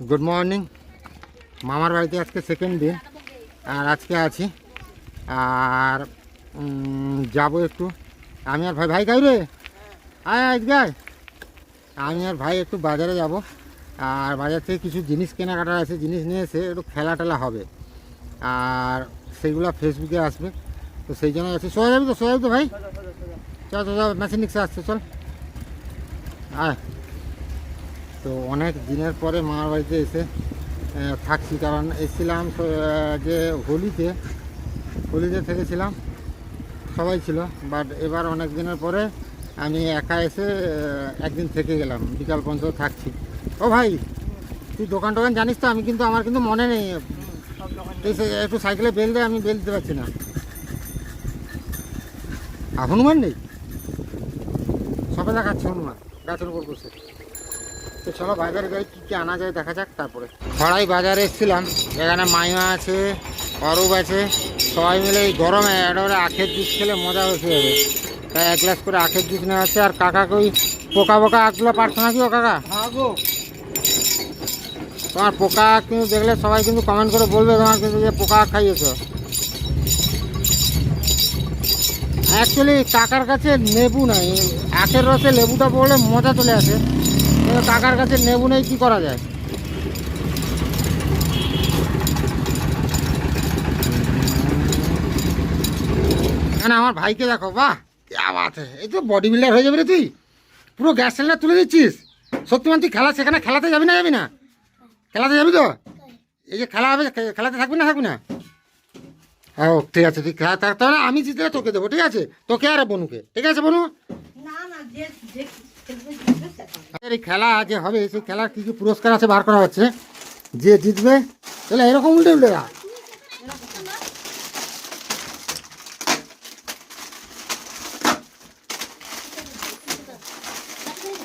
Good morning মামার বাড়িতে আজকে সেকেন্ড দিন, আর আজকে আছি। আর যাব একটু। আমি আর ভাই ভাই গাই রে? আয় আয়। আমি আর ভাই একটু বাজারে যাব। আর বাজার থেকে কিছু জিনিস কেনাকাটার আছে, জিনিস নিয়ে এসে একটু খেলা টেলা হবে। আর সেইগুলো ফেসবুকে আসবে। তো সেই জন্য আছে। সোজা যাবি তো, সোজা যাবি তো ভাই? চল চল চল মেশিন রিক্সা আসছে, চল। আয়। তো অনেক দিনের পরে মামার বাড়িতে এসে থাকছি। কারণ এসেছিলাম যে হোলিতে হোলিতে থেকেছিলাম, সবাই ছিল। বাট এবার অনেক দিনের পরে আমি একা এসে একদিন থেকে গেলাম। বিকাল পর্যন্ত থাকছি। ও ভাই, তুই দোকান টোকান জানিস তো, আমি কিন্তু, আমার কিন্তু মনে নেই। একটু সাইকেলে বেল দে, আমি বেল দিতে পারছি না। হনুমান নেই? সবে দেখাচ্ছে হনুমান, গাছের উপর বসে। তো চলো বাজারে যাই কী কী আনা যায় দেখা যাক তারপরে। খড়াই বাজারে এসেছিলাম এখানে মাইমা আছে অরূপ আছে সবাই মিলে এই গরমে একটা আখের জুস খেলে মজা হয়েছে যাবে তাই এক গ্লাস করে আখের জুস নেওয়া হচ্ছে আর কাকাকে ওই পোকা পোকা আখগুলো পারছ নাকি ও কাকা? তোমার পোকা কিন্তু দেখলে সবাই কিন্তু কমেন্ট করে বলবে তোমার কিন্তু যে পোকা আখ খাইয়েছো। অ্যাকচুয়ালি কাকার কাছে লেবু নাই আখের রসে লেবুটা পড়লে মজা চলে আসে। কিন্তু কাকার কাছে নেবু নেই, কী করা যায়? আমার ভাইকে দেখো, বাহ! আমাতে এই তো বডি বিল্ডার হয়ে যাবে রে তুই। পুরো গ্যাস সিলিন্ডার তুলে দিচ্ছিস। সত্যি মানে তুই খেলা, সেখানে খেলাতে যাবি না যাবি না? খেলাতে যাবি তো? এই যে খেলা হবে খেলাতে থাকবি না থাকবি না? হ্যাঁ ও, ঠিক আছে, তুই খেলা তাহলে আমি জিতলে তোকে দেবো, ঠিক আছে? তোকে আর বনুকে, ঠিক আছে বনু? না না এই খেলা যে হবে সেই খেলার কী কী পুরস্কার আছে বার করা হচ্ছে? যে জিতবে তাহলে এরকম উল্টে উল্টে যা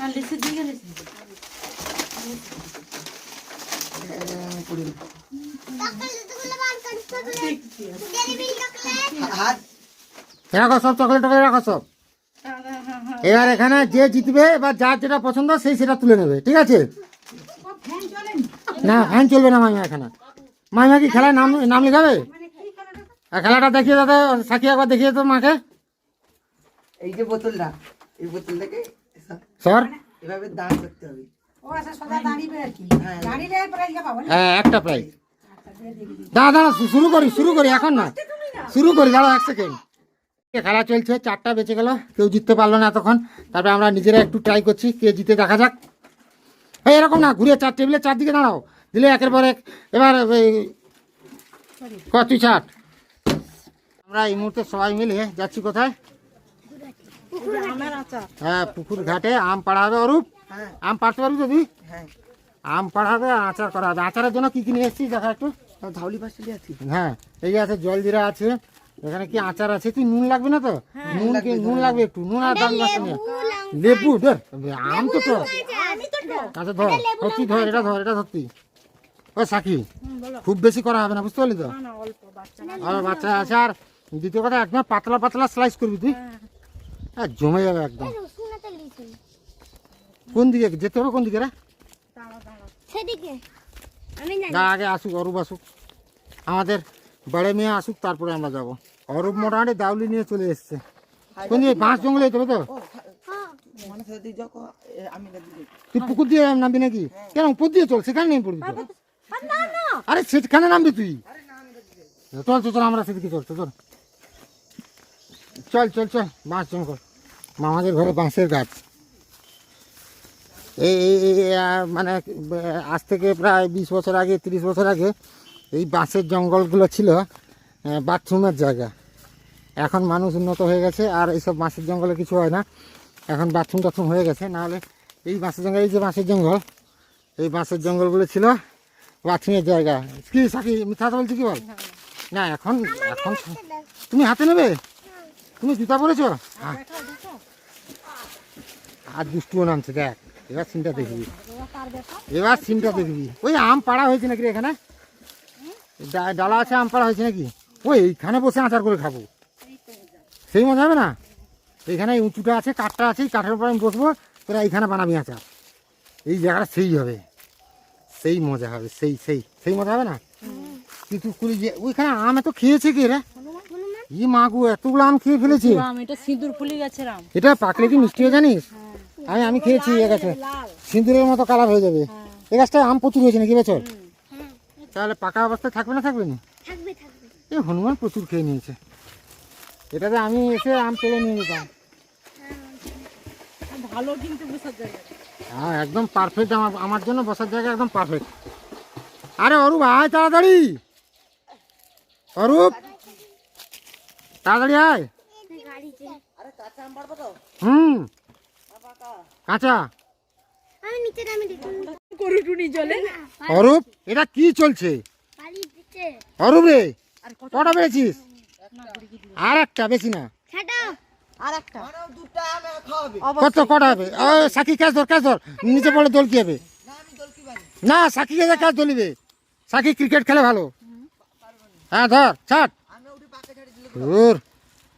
আর লিচুর দিকে লিচু। রাখো সব চকলেট টকলেট রাখো সব। এবার এখানে যে জিতবে এবার যার যেটা পছন্দ সেই সেটা তুলে নেবে ঠিক আছে? না ফ্যান চলবে না মাইমা এখানে। মাইমা কি খেলায় নাম নাম লেখাবে? আর খেলাটা দেখিয়ে দাদা সাকি একবার দেখিয়ে তো মাকে। এই যে বোতলটা এই বোতলটাকে সর এভাবে দাঁড় করতে হবে। ও আচ্ছা প্রাইজ পাবো হ্যাঁ একটা প্রাইজ। দাঁড়া দাঁড়া শু- শুরু করি শুরু করি এখন না। শুরু করি দাঁড়া এক সেকেন্ড। খেলা চলছে চারটা বেঁচে গেল কেউ জিততে পারল না এতক্ষণ। তারপরে আমরা নিজেরা একটু ট্রাই করছি কে জিতে দেখা যাক। এই এরকম না ঘুরে চার টেবিলে চারদিকে দাঁড়াও দিলে একের পর এক। এবার কত চাট আমরা এই মুহূর্তে সবাই মিলে যাচ্ছি কোথায়? হ্যাঁ পুকুর ঘাটে আম পাড়া হবে অরূপ। হ্যাঁ আম পাড়তে পারবি হ্যাঁ আম পাড়া হবে আচার করা হবে। আচারের জন্য কী কী নিয়ে এসেছিস দেখা একটু। ধাউলি হ্যাঁ এই আছে জলজিরা আছে এখানে কি আচার আছে? তুই নুন লাগবে না তো? নুন কি নুন লাগবে। একটু নুন আর দাম লাগবে না লেবু ধর আম তো তো আচ্ছা ধর তুই ধর এটা ধর এটা ধর তুই। ও সাকি খুব বেশি করা হবে না বুঝতে পারলি তো? আর বাচ্চা আছে আর দ্বিতীয় কথা একদম পাতলা পাতলা স্লাইস করবি তুই। হ্যাঁ। জমে যাবে একদম। কোন দিকে? যেতে হবে কোন দিকে রে? আগে আসুক অরূপ আসুক। আমাদের বড়ে মেয়ে আসুক তারপরে আমরা যাব। অরূপ মোটামুটি দাউলি নিয়ে চলে এসছে। বাঁশ জঙ্গলে যেতে হবে তো মানে আমি না দিদি তুই পুকুর দিয়ে নামবি নাকি? কেন? উপর দিয়ে চল সেখানে নেমে পড়বি আরে সেখানে নামবি তুই? চল চল চল আমরা সেদিকে চল চল চল। চল চল চল বাঁশ জঙ্গল। মামাদের ঘরে বাঁশের গাছ। এই এই এই, মানে আজ থেকে প্রায় বিশ বছর আগে তিরিশ বছর আগে এই বাঁশের জঙ্গলগুলো ছিল বাথরুমের জায়গা। এখন মানুষ উন্নত হয়ে গেছে আর এইসব বাঁশের জঙ্গলে কিছু হয় না। এখন বাথরুম টাথরুম হয়ে গেছে নাহলে এই বাঁশের জঙ্গল এই যে বাঁশের জঙ্গল এই বাঁশের জঙ্গলগুলো ছিল বাথরুমের জায়গা। কি সাকি মিথ্যা বলছি কি বল? না এখন এখন তুমি হাতে নেবে? তুমি জুতা পরেছো? হ্যাঁ। আর দুষ্টুও নামছে দেখ এবার সিনটা দেখবি। এবার সিনটা দেখবি। ওই আম পাড়া হয়েছে নাকি এখানে? ডালা আছে আম পাড়া হয়েছে নাকি? ওই এইখানে বসে আচার করে খাব। সেই মজা হবে না? এখানে এই উঁচুটা আছে কাঠটা আছে কাঠের উপর আমি বসবো তোরা এইখানে বানাবি আচার। এই জায়গাটা সেই হবে। সেই মজা হবে সেই সেই সেই মজা হবে না? কিন্তু কুড়ি যে ওইখানে আম এত খেয়েছে কি রে? ই মা গো এতগুলো আম খেয়ে ফেলেছি। এটা সিঁদুর ফুলে গেছে রাম এটা পাকলে কি মিষ্টি হয় জানিস? আমি আমি খেয়েছি এ গাছে। সিঁদুরের মতো কালার হয়ে যাবে। এ গাছটা আম প্রচুর হয়েছে নাকি বছর? তাহলে পাকা অবস্থায় থাকবে না থাকবে না? এ হনুমান প্রচুর খেয়ে নিয়েছে। এটাতে আমি এসে আম পেরে নিয়ে যেতাম ভালো কিন্তু বসার জায়গা। হ্যাঁ একদম পারফেক্ট আমার আমার জন্য বসার জায়গা একদম পারফেক্ট আরে অরূপ আয় তাড়াতাড়ি। অরূপ তাড়াতাড়ি আয়। হুম কাঁচা। আমি নিচে নামি দেখুন করুটুনি জলে। অরূপ এটা কি চলছে? অরূপ রে কটা পেয়েছিস আর একটা বেশি না। আর একটা দুটা আমি খাওয়াবে কত কটা হবে? ও সাকি ক্যাশ ধর ক্যাশ ধর। নিচে পড়ে দোল কি হবে? না আমি দল কি পারি না সাকি কে ক্যাশ দলিবে সাকি ক্রিকেট খেলে ভালো। হ্যাঁ ধর ছাট আমি উঠে পাকে ছেড়ে। দিলে ধুর।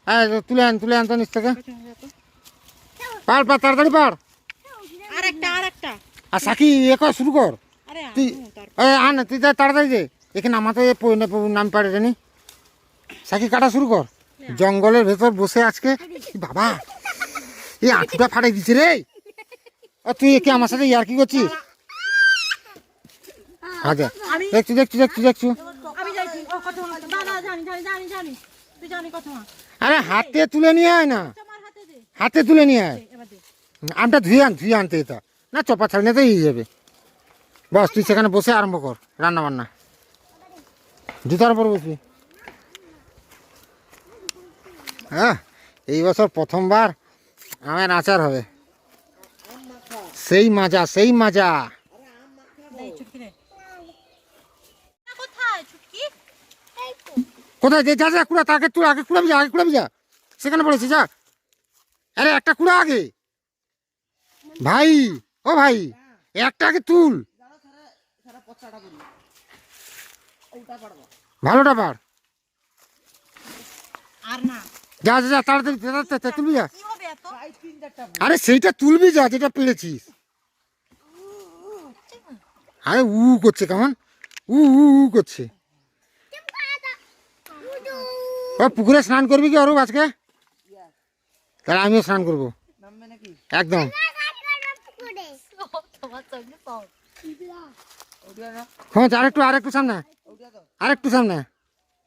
হ্যাঁ তুলে আন তুলে আন তো নিচ থেকে। পার পার তাড়াতাড়ি পার। আর একটা আর একটা আর সাকি এ কর শুরু কর। তুই এ, আন তুই যা তাড়াতাড়ি দে। এখানে আমাতে নাম পারে জানি সাকি কাটা শুরু কর। জঙ্গলের ভেতর বসে আজকে বাবা? এই আঁটুটা ফাটাই দিচ্ছে রে। ও তুই একে আমার সাথে ইয়ার কি করছিস? আচ্ছা দেখছি দেখছি দেখছি দেখছি। আরে হাতে তুলে নিয়ে আয় না। হাতে তুলে নিয়ে আয়। আমটা ধুয়ে আন ধুয়ে আনতে এটা। না চপা ছাড়লে তো ইয়ে যাবে। বস তুই সেখানে বসে আরম্ভ কর রান্না বান্না জুতার উপর বসবি। হ্যাঁ এই বছর প্রথমবার আমের আচার হবে। সেই মাজা সেই মাজা। কোথায় যে যা যা কুড়া তাকে তুই আগে কুড়াবি যা আগে কুড়াবি যা। সেখানে পড়েছি যা। আরে একটা কুড়া আগে। ভাই ও ভাই একটা আগে তুল। সারা পচাটা করি ওটা পারব ভালোটা পার আর না। যা যা তাড়াতাড়ি তুলবি যা। আরে সেইটা তুলবি যা যেটা পেরেছিস। আরে উ করছে কেমন? উ উ উ করছে। ও পুকুরে স্নান করবি কি অরূপ আজকে? তাহলে আমিও স্নান করব। একদম। খোঁজ আরেকটু আরেকটু সামনে আরেকটু সামনে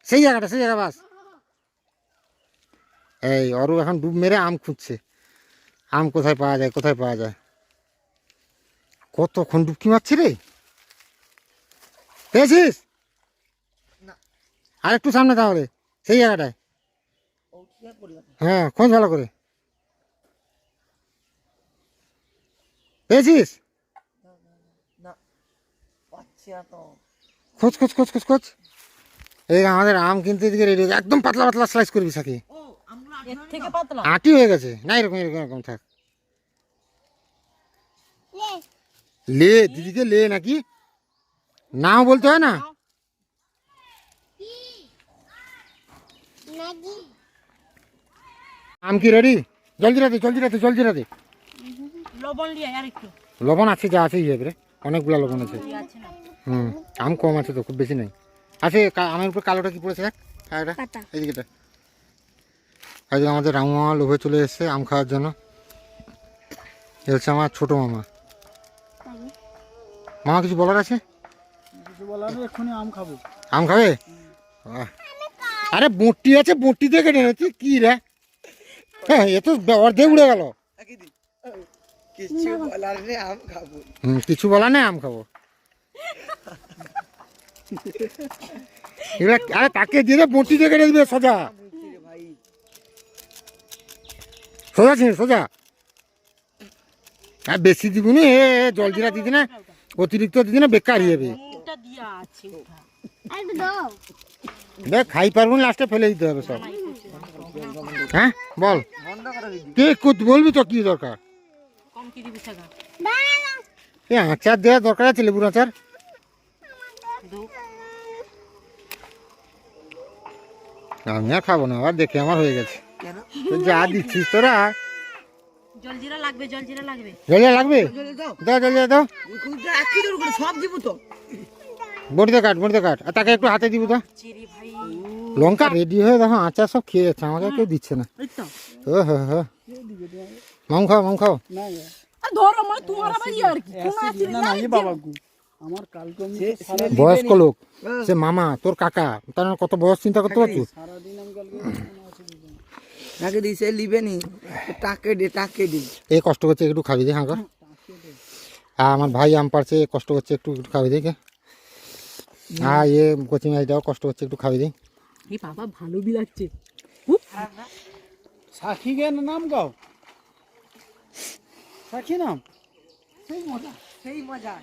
সেই জায়গাটা সেই জায়গা বাস। এই অরু এখন ডুব মেরে আম খুঁজছে। আম কোথায় পাওয়া যায় কোথায় পাওয়া যায়? কতক্ষণ ডুবকি মারছি রে? পেয়েছিস? না। আরেকটু সামনে তাহলে সেই জায়গাটায়। হ্যাঁ খোঁজ ভালো করে। পেয়েছিস? খোঁজ খোঁজ খোঁজ খোঁজ খোঁজ। এই আমাদের আম কিনতে এদিকে রেডি একদম পাতলা পাতলা স্লাইস করবি সাকি এর থেকে পাতলা। আটি হয়ে গেছে? না এরকম এরকম এরকম থাক। লে। দিদিকে লে নাকি? নাও বলতে হয় না? আম কি রেডি জলদি রাতে জলদি রাতে জলদি রাতে লবণ লিয়ে আর একটু। লবণ আছে যা আছে ইয়ে রে অনেকগুলা লবণ আছে। কি আছে না। হুম আম কম আছে তো খুব বেশি নেই। আছে আমের উপর কালোটা কি পড়েছে দেখ? এদিকেটা আজকে আমাদের রামু মামা লোভে চলে এসেছে আম খাওয়ার জন্য। এ হচ্ছে আমার ছোট মামা। মামা কিছু বলার আছে? কিছু বলার নেই এক্ষুনি আম খাব। আম খাবে। আরে বটি আছে বটি দিয়ে কেটে নিচ্ছি কি রে? হ্যাঁ এ তো অর্ধেক উড়ে গেল। কিছু বলার নেই আম খাব। কিছু বলা নেই আম খাব। এবার আরে তাকে দিয়ে বটি দিয়ে কেটে দিবে সোজা বলছি রে ভাই সোজা ছিল সোজা। আর বেশি দিব না এ জল জিরা দিদি না অতিরিক্ত দিদি না বেকার হয়ে যাবে। দেখ খাই পারব না লাস্টে ফেলে দিতে হবে সব। হ্যাঁ বল। কে কত বলবি তো কি দরকার? এ আচার দেওয়ার দরকার আছে লেবুর আচার? আমি আর খাব না আবার দেখে আমার হয়ে গেছে। যা দিচ্ছিস তোরা। জলজিরা লাগবে জলজিরা লাগবে। জলিয়া লাগবে? দাও। দাও সব দিব তো। বটিতে কাট বটিতে কাট। আর তাকে একটু হাতে দিব তো। লঙ্কা রেডি হয়ে দেখো আচার সব খেয়ে যাচ্ছে আমাকে কেউ দিচ্ছে না। ও হো হো। মাম খাও মাম খাও। না গো। আর ধরো মানে ইয়ে বয়স্ক লোক। সে মামা তোর কাকা। তার মানে কত বয়স চিন্তা করতে পারছ সারাদিন আমি কালকে কোনো অসুবিধা নেই। নাকি দিছে লিবে নি টাকে দে টাকে দে। এ কষ্ট করছে একটু খাবি দে হ্যাঁ আর আমার ভাই আম পারছে এ কষ্ট করছে একটু একটু খাবি দেখে হ্যাঁ এ কোচিং মাছটাও কষ্ট করছে একটু খাবি দে। এই বাবা ভালো বি লাগছে। সাক্ষী গে নাম গাও। সাক্ষী নাম? সেই মজা সেই মজা।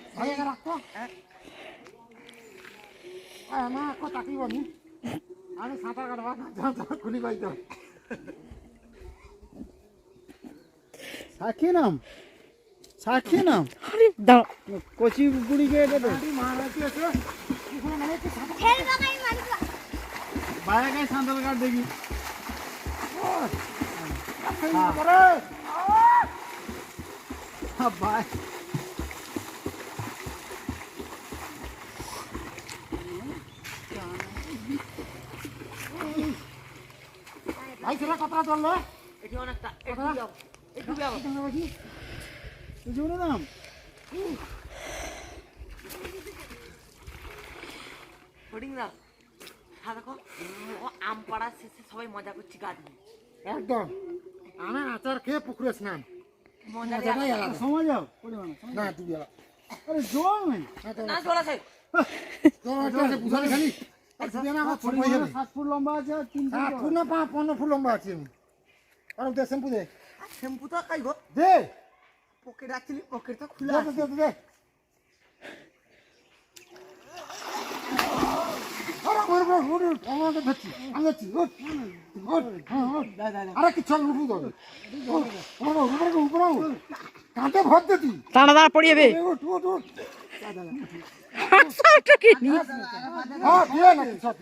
আমি সাঁতার কাটবা খুলি পাইতো সাক্ষী নাম সাক্ষী নাম আরে দাঁড়া কচি বুড়িকে এটা দে খেলব কাই মারবো বাইরে গায়ে সাঁতার কাট দেখি। হ্যাঁ, কতটা এটি বুঝুন নাম। হরিং হ্যাঁ দেখো আম পাড়া শেষে সবাই মজা করছি গাছ একদম। আমার আচার খেয়ে পুকুরে স্নান। মজা সময় যাও না তুই আরে জল নেই। না আছে। পনেরো ফুল লম্বা আছে আমি আর দে শ্যাম্পু দে। শ্যাম্পু তো খাইব। দে। পকেট রাখছিলি পকেট তো খোলা দে, দে দে দে। আরে বড় বড় উঠ উঠ আমাকে ধরছি আমি ধরছি উঠ উঠ উঠ আরে কি চল উঠু তো উপরে উপরে উপরে কাঁটে ভর দে তুই। দাঁড়া দাঁড়া পড়ে হ্যাঁ হ্যাঁ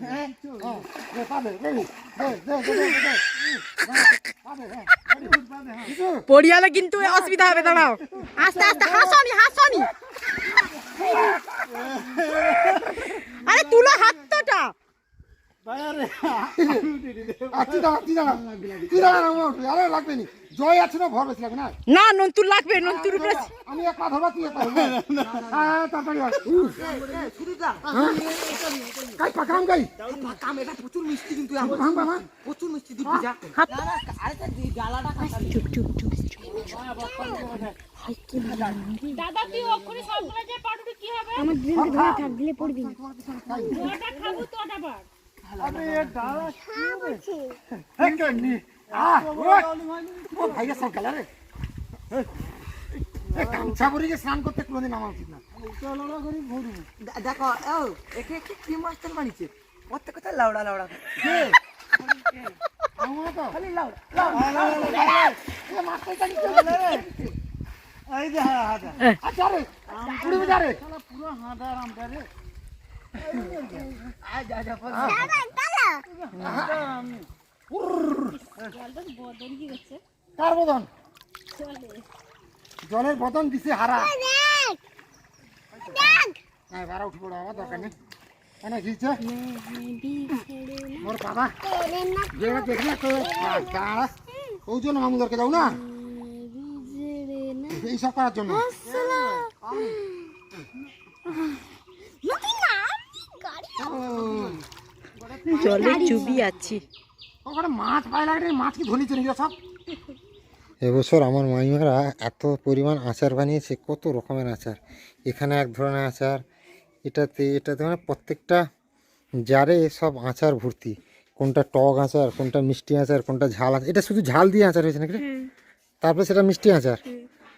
হ্যাঁ পড়িয়ালে কিন্তু অসুবিধা হবে দাঁড়াও আস্তে আস্তে হাসনি হাসনি আরে তুলো হাতটা আর আরে লাগবে নি জয় আছে না ভর বেশি লাগবে না? না নন্তুর লাগবে নন্তুর উপরে আমি এক পা ধরবা তুই এক পা হ্যাঁ তাড়াতাড়ি আয়। উহ, শুরুটা কাই পাকাম কাই? কাম এটা প্রচুর মিষ্টি কিন্তু পাকাম পাকাম প্রচুর মিষ্টি দিবি যা আরে তো ডালাটা কাটালি দাদা তুই ওখানে সবগুলো যে পাউডার কি হবে? আমার দিন ধরে থাক দিলে পড়বি না। ওটা খাব তো ওটা পার। আরে এ ডালা নি আহ ওই ও ভাইয়া সব গেল রে গামছা পরে যে স্নান করতে কোনোদিন নামা উচিত না দেখো ও একে একটি কি মাস্টার বানিয়েছে প্রত্যেক কথা লাউড়া লাউড়া আমার তো খালি লাউড়া এই যে কার বদন? জলের বদন দিছে হারা। বারা উঠে পড়ো আমার দরকার নেই। এনে ঘিরছে মোর বাবা। যেটা দেখলে তো ওই জন্য মামুদারকে যাও না। এইসব করার জন্য। জলে চুবি আছি। ওখানে মাছ পায় লাগে মাছ কি ধরেছে নাকি সব? এবছর আমার মাইমারা এত পরিমাণ আচার বানিয়েছে কত রকমের আচার। এখানে এক ধরনের আচার এটাতে এটাতে মানে প্রত্যেকটা জারে সব আচার ভর্তি। কোনটা টক আচার কোনটা মিষ্টি আচার কোনটা ঝাল আচার এটা শুধু ঝাল দিয়ে আচার হয়েছে নাকি রে? তারপরে সেটা মিষ্টি আচার।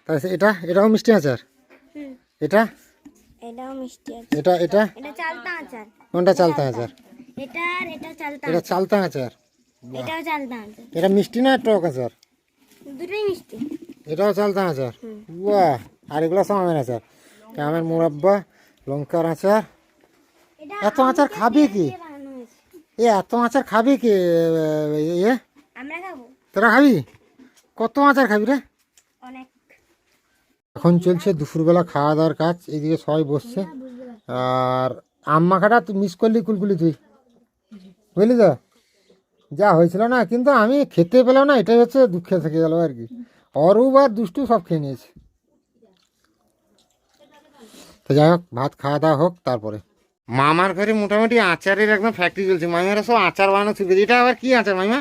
তারপরে এটা এটাও মিষ্টি আচার? এটা? মিষ্টি এটা এটা? এটা চালতা আচার। কোনটা চালতা আচার? এটা আর এটা চালতা এটা চালতা আচার। এটাও চালতা আচার এটা মিষ্টি না টক আচার? দুটোই মিষ্টি। এটাও চালতা আচার? বাহ আর এগুলো সব আমের আচার। আমের মুরাব্বা লঙ্কার আচার। এত আচার খাবে কি? এ এত আচার খাবে কি এ তোরা খাবি? কত আচার খাবি রে? এখন চলছে দুপুরবেলা খাওয়া দাওয়ার কাজ এদিকে সবাই বসছে। আর আম মাখাটা তুই মিস করলি কুলকুলি তুই। বুঝলি তো? যা হয়েছিল না কিন্তু আমি খেতে পেলাম না এটাই হচ্ছে দুঃখে থেকে গেল আর কি। অরূপ আর দুষ্টু সব খেয়ে নিয়েছে। তো যাই হোক ভাত খাওয়া দাওয়া হোক তারপরে। মামার ঘরে মোটামুটি আচারের একদম ফ্যাক্টরি চলছে। মামিমারা সব আচার বানানো শিখেছে এটা আবার কি আচার মামিমা?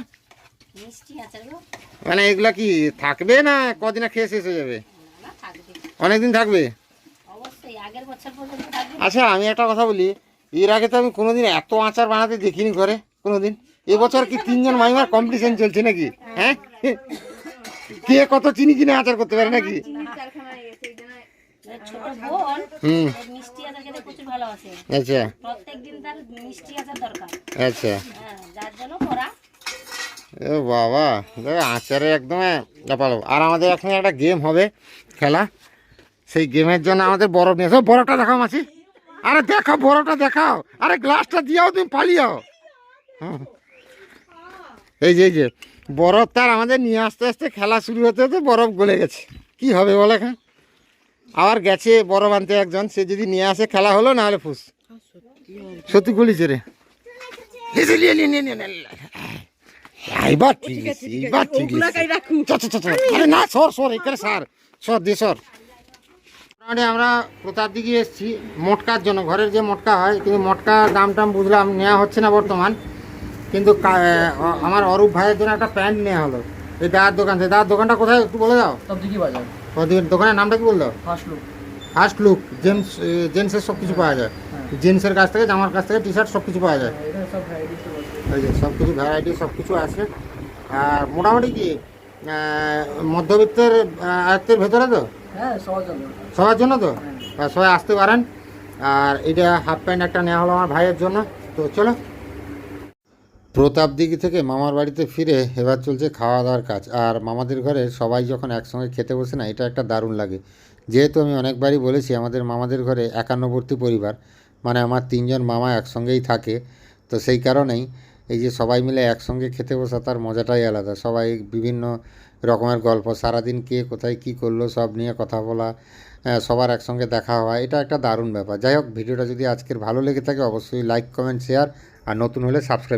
মানে এগুলা কি থাকবে না কদিনা খেয়ে শেষ হয়ে যাবে? অনেকদিন থাকবে। আচ্ছা আমি একটা কথা বলি এর আগে তো আমি কোনোদিন এত আচার বানাতে দেখিনি ঘরে কোনোদিন। এবছর কি তিনজন মাইমার কম্পিটিশন চলছে নাকি? হ্যাঁ? কে কত চিনি কিনে আচার করতে পারে নাকি? আচ্ছা। আচ্ছা। হ্যাঁ এ বাবা আচারে একদম আর আমাদের এখানে একটা গেম হবে খেলা। সেই গেমের জন্য আমাদের বরফ নিয়ে বরফটা দেখাও মাছি আরে দেখাও, বরফটা দেখাও। আরে গ্লাসটা দিয়াও, তুমি পালিয়াও হুম। এই যে এই যে বরফ তার আমাদের নিয়ে আসতে আসতে খেলা শুরু হতে হতে বরফ গলে গেছে। কি হবে বলো এখন? আবার গেছে বরফ আনতে একজন সে যদি নিয়ে আসে খেলা হলো না হলে ফুস। সত্যি গলিছে রে। এইবার ঠিক আছে ঠিক আছে। না সর সর এখানে সার। সর দে সর। মোটামুটি আমরা প্রতাপ দিকে এসেছি। মটকার জন্য ঘরের যে মটকা হয় কিন্তু মটকার দাম টাম বুঝলাম নেওয়া হচ্ছে না বর্তমান। কিন্তু আমার অরূপ ভাইয়ের জন্য একটা প্যান্ট নেওয়া হলো। এই দাদার দোকান থেকে। দাদার দোকানটা কোথায় একটু বলে দাও। বাজার দোকানের নামটা কি বল দাও? First look first look gents জেন্টসের সব কিছু পাওয়া যায়। জেন্টসের কাছ থেকে জামার কাছ থেকে টি শার্ট সব কিছু পাওয়া যায় আছে। এই যে সব কিছু ভ্যারাইটি সব কিছু আছে। আর মোটামুটি কি মধ্যবিত্তের আয়ত্তের ভেতরে তো? হ্যাঁ সবার জন্য। তো? সবাই আসতে পারেন। আর এটা হাফ প্যান্ট একটা নেওয়া হলো আমার ভাইয়ের জন্য। তো চলো। প্রতাপদিঘি থেকে মামার বাড়িতে ফিরে এবার চলছে খাওয়া দাওয়ার কাজ। আর মামাদের ঘরে সবাই যখন একসঙ্গে খেতে বসে না, এটা একটা দারুণ লাগে। যেহেতু আমি অনেকবারই বলেছি, আমাদের মামাদের ঘরে একান্নবর্তী পরিবার মানে আমার তিনজন মামা একসঙ্গেই থাকে, তো সেই কারণেই এই যে সবাই মিলে একসঙ্গে খেতে বসা তার মজাটাই আলাদা। সবাই বিভিন্ন রকমের গল্প, সারাদিন কে কোথায় কী করল সব নিয়ে কথা বলা সবার একসঙ্গে দেখা হওয়া, এটা একটা দারুণ ব্যাপার। যাই হোক, ভিডিওটা যদি আজকের ভালো লেগে থাকে, অবশ্যই লাইক, কমেন্ট, শেয়ার, আর নতুন হলে সাবস্ক্রাইব